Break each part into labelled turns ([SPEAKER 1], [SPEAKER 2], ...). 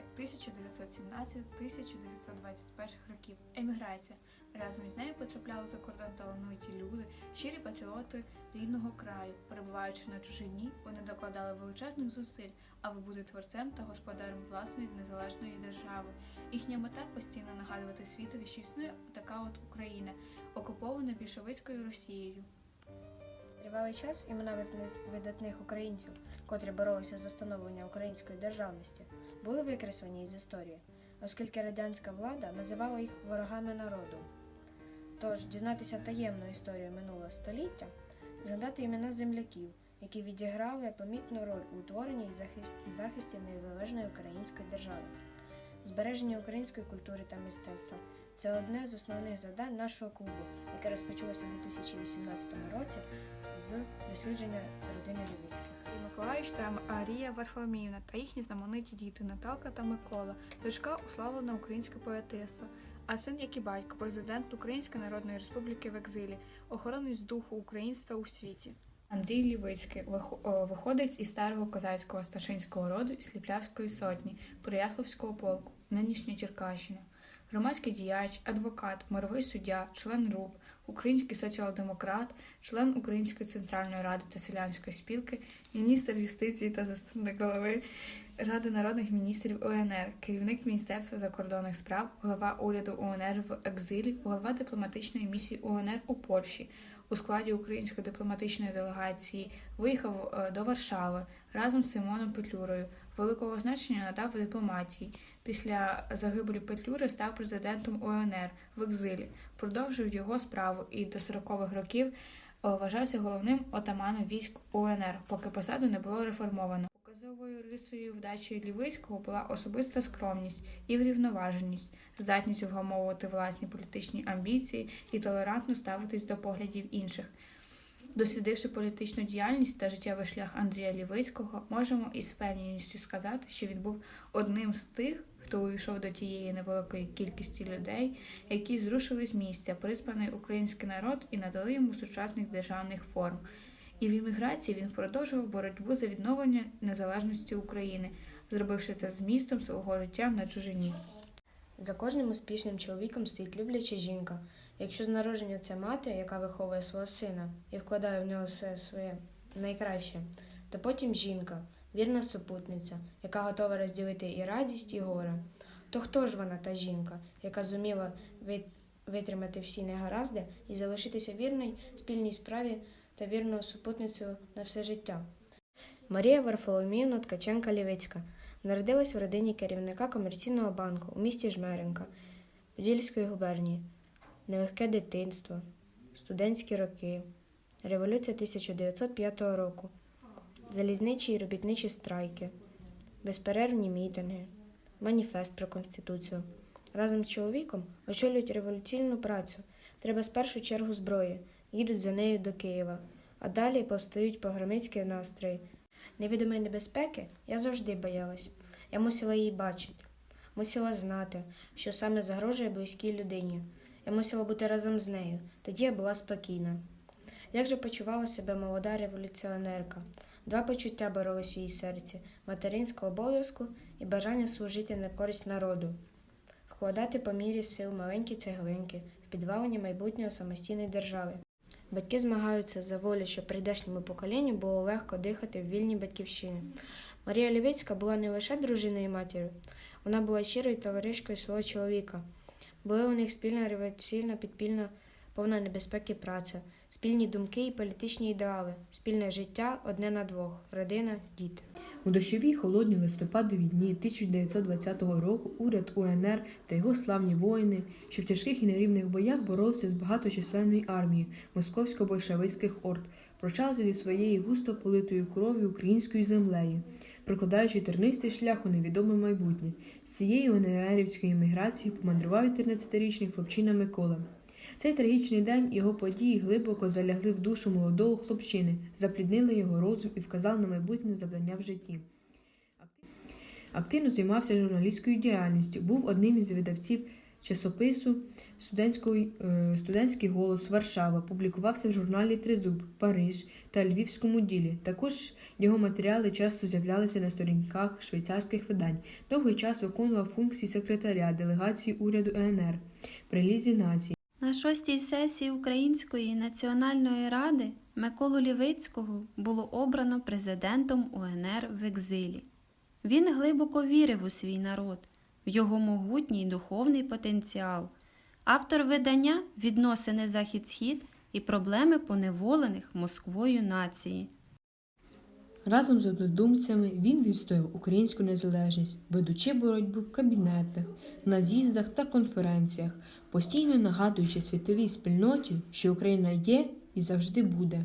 [SPEAKER 1] століття 1917-1921 років. Еміграція. Разом із нею потрапляли за кордон талановиті люди, щирі патріоти рідного краю. Перебуваючи на чужині, вони докладали величезних зусиль, аби бути творцем та господарем власної незалежної держави. Їхня мета постійно нагадувати світові, що існує така от Україна, окупована більшовицькою Росією.
[SPEAKER 2] Тривалий час імена видатних- українців, котрі боролися за становлення української державності, були викреслені із історії, оскільки радянська влада називала їх ворогами народу. Тож дізнатися таємну історію минулого століття, згадати імена земляків, які відіграли помітну роль у утворенні і захисті, незалежної української держави. Збереження української культури та мистецтва це одне з основних завдань нашого клубу, яке розпочалося у 2018 році з дослідження родини Львівських.
[SPEAKER 1] І Миколаївич Арія Варфоломіївна та їхні знамениті діти Наталка та Микола, дочка уславлена українська поетеса, а син, як і батько, президент Української Народної Республіки в екзилі, охоронець духу українства у світі. Андрій Лівицький вихо- виходить із старого козацького старшинського роду із Сліплявської сотні Переяславського полку, нинішня Черкащина. Громадський діяч, адвокат, мировий суддя, член РУП, український соціал-демократ, член Української центральної ради та селянської спілки, міністр юстиції та заступник голови Ради народних міністрів УНР, керівник Міністерства закордонних справ, голова уряду УНР в екзилі, голова дипломатичної місії УНР у Польщі. У складі української дипломатичної делегації виїхав е, до Варшави разом з Симоном Петлюрою. Великого значення надав дипломатії. Після загибелі Петлюри став президентом УНР в екзилі, продовжив його справу і до 40-х років е, вважався головним отаманом військ УНР, поки посаду не було реформовано. Показовою рисою вдачі Лівицького була особиста скромність і врівноваженість, здатність вгамовувати власні політичні амбіції і толерантно ставитись до поглядів інших. Дослідивши політичну діяльність та життєвий шлях Андрія Лівицького, можемо із впевненістю сказати, що він був одним з тих, хто увійшов до тієї невеликої кількості людей, які зрушили з місця, призваний український народ і надали йому сучасних державних форм. І в імміграції він продовжував боротьбу за відновлення незалежності України, зробивши це змістом свого життя на чужині.
[SPEAKER 2] За кожним успішним чоловіком стоїть любляча жінка. Якщо з народження це мати, яка виховує свого сина і вкладає в нього все своє найкраще, то потім жінка, вірна супутниця, яка готова розділити і радість, і горе. То хто ж вона та жінка, яка зуміла витримати всі негаразди і залишитися вірною спільній справі та вірною супутницею на все життя? Марія Варфоломіївна Ткаченка Лівицька народилась в родині керівника комерційного банку у місті Жмеренка Подільської губернії. Нелегке дитинство, студентські роки, революція 1905 року, залізничі і робітничі страйки, безперервні мітинги, маніфест про Конституцію. Разом з чоловіком очолюють революційну працю. Треба з першу чергу зброї, їдуть за нею до Києва, а далі повстають погромицькі настрої. Невідомої небезпеки я завжди боялась. Я мусила її бачити, мусила знати, що саме загрожує близькій людині. Я мусила бути разом з нею, тоді я була спокійна. Як же почувала себе молода революціонерка? Два почуття боролись в її серці материнського обов'язку і бажання служити на користь народу, вкладати по мірі сил маленькі цеглинки в підвалення майбутнього самостійної держави. Батьки змагаються за волю, щоб прийдешньому поколінню було легко дихати в вільній батьківщині. Марія Лівицька була не лише дружиною і матір'ю, вона була щирою товаришкою свого чоловіка. Були у них спільна революційна підпільна повна небезпеки праця, спільні думки і політичні ідеали, спільне життя одне на двох, родина, діти.
[SPEAKER 3] У дощові холодні листопадові дні 1920 року уряд УНР та його славні воїни, що в тяжких і нерівних боях боролися з багаточисленною армією московсько-большевицьких орд, прощалися зі своєю густо политою кров'ю українською землею, прокладаючи тернистий шлях у невідоме майбутнє. З цією УНРівською еміграцією помандрував 14-річний хлопчина Микола. Цей трагічний день його події глибоко залягли в душу молодого хлопчини, запліднили його розум і вказали на майбутнє завдання в житті. Активно займався журналістською діяльністю, був одним із видавців часопису е, студентський голос Варшава публікувався в журналі Тризуб, Париж та Львівському ділі. Також його матеріали часто з'являлися на сторінках швейцарських видань. Довгий час виконував функції секретаря делегації уряду ЕНР при Лізі націй.
[SPEAKER 4] На шостій сесії Української національної ради Миколу Лівицького було обрано президентом УНР в екзилі. Він глибоко вірив у свій народ, його могутній духовний потенціал. Автор видання Відносини Захід-Схід і проблеми поневолених Москвою нації.
[SPEAKER 3] Разом з однодумцями він відстояв українську незалежність, ведучи боротьбу в кабінетах, на з'їздах та конференціях, постійно нагадуючи світовій спільноті, що Україна є і завжди буде.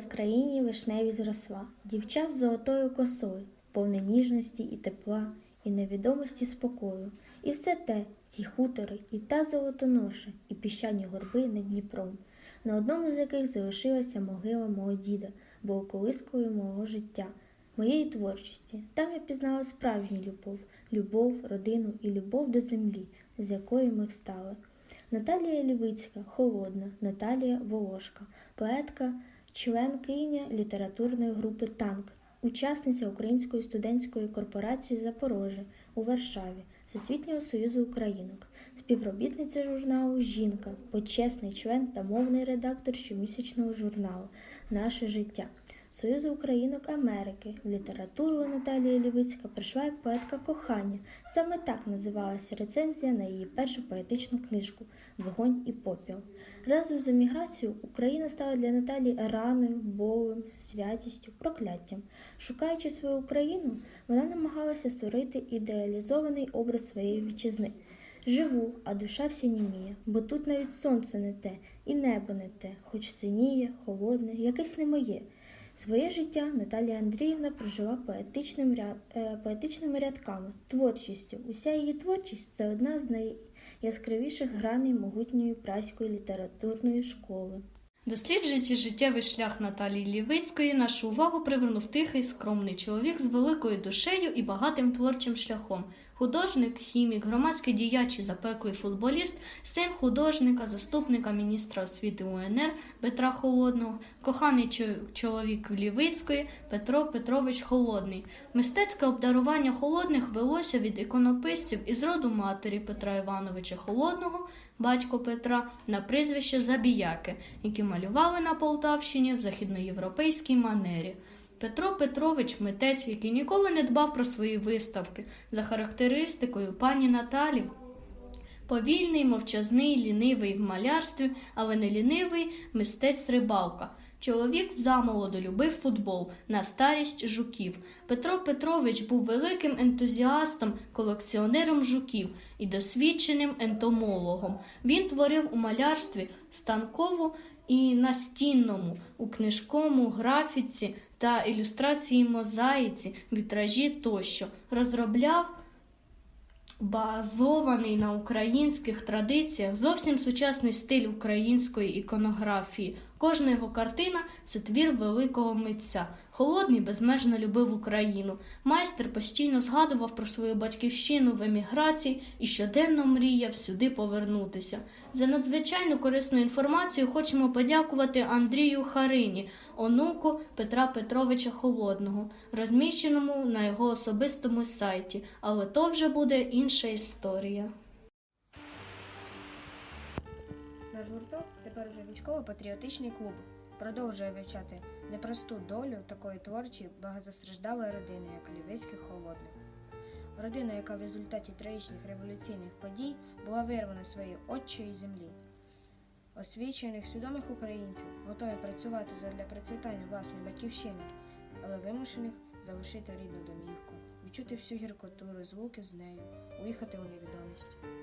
[SPEAKER 5] В країні вишневі зросла, дівча з золотою косою, повне ніжності і тепла, і невідомості спокою. І все те, ті хутори, і та золотоноша, і піщані горби над Дніпром, на одному з яких залишилася могила мого діда, бо колискою мого життя, моєї творчості. Там я пізнала справжню любов, любов, родину і любов до землі, з якої ми встали. Наталія Лівицька, холодна, Наталія Волошка, поетка, членкиня літературної групи Танк, учасниця Української студентської корпорації Запорожжя у Варшаві, Всесвітнього союзу українок, співробітниця журналу Жінка, почесний член та мовний редактор щомісячного журналу Наше життя. Союзу українок Америки в літературу Наталія Лівицька прийшла як поетка кохання. Саме так називалася рецензія на її першу поетичну книжку Вогонь і попіл. Разом з еміграцією Україна стала для Наталії раною, болем, святістю, прокляттям. Шукаючи свою Україну, вона намагалася створити ідеалізований образ своєї вітчизни. Живу, а душа вся німіє, бо тут навіть сонце не те, і небо не те, хоч синіє, холодне, якесь не моє. Своє життя Наталія Андріївна прожила поетичним ряд, е, поетичними рядками, творчістю. Уся її творчість це одна з найяскравіших граней могутньої праської літературної школи.
[SPEAKER 6] Досліджуючи життєвий шлях Наталії Лівицької, нашу увагу привернув тихий, скромний чоловік з великою душею і багатим творчим шляхом. Художник, хімік, громадський діяч і запеклий футболіст, син художника, заступника міністра освіти УНР Петра Холодного, коханий чоловік Лівицької Петро Петрович Холодний. Мистецьке обдарування холодних велося від іконописців із роду матері Петра Івановича Холодного, батько Петра, на прізвище Забіяки, які малювали на Полтавщині в західноєвропейській манері. Петро Петрович митець, який ніколи не дбав про свої виставки, за характеристикою пані Наталі. Повільний, мовчазний, лінивий в малярстві, але не лінивий мистець рибалка. Чоловік замолоду любив футбол, на старість жуків. Петро Петрович був великим ентузіастом, колекціонером жуків і досвідченим ентомологом. Він творив у малярстві станкову і настінному, у книжкому графіці та ілюстрації мозаїці, вітражі тощо. Розробляв базований на українських традиціях зовсім сучасний стиль української іконографії. Кожна його картина це твір великого митця. Холодний безмежно любив Україну. Майстер постійно згадував про свою батьківщину в еміграції і щоденно мріяв сюди повернутися. За надзвичайно корисну інформацію хочемо подякувати Андрію Харині, онуку Петра Петровича Холодного, розміщеному на його особистому сайті. Але то вже буде інша історія.
[SPEAKER 2] Наш гурток тепер уже військово-патріотичний клуб. Продовжує вивчати непросту долю такої творчої багатостраждалої родини, як Лівицьких холодних. Родина, яка в результаті трагічних революційних подій була вирвана своєї отчої землі. Освічених, свідомих українців, готові працювати задля процвітання власної батьківщини, але вимушених залишити рідну домівку, відчути всю гіркоту, розлуки з нею, уїхати у невідомість.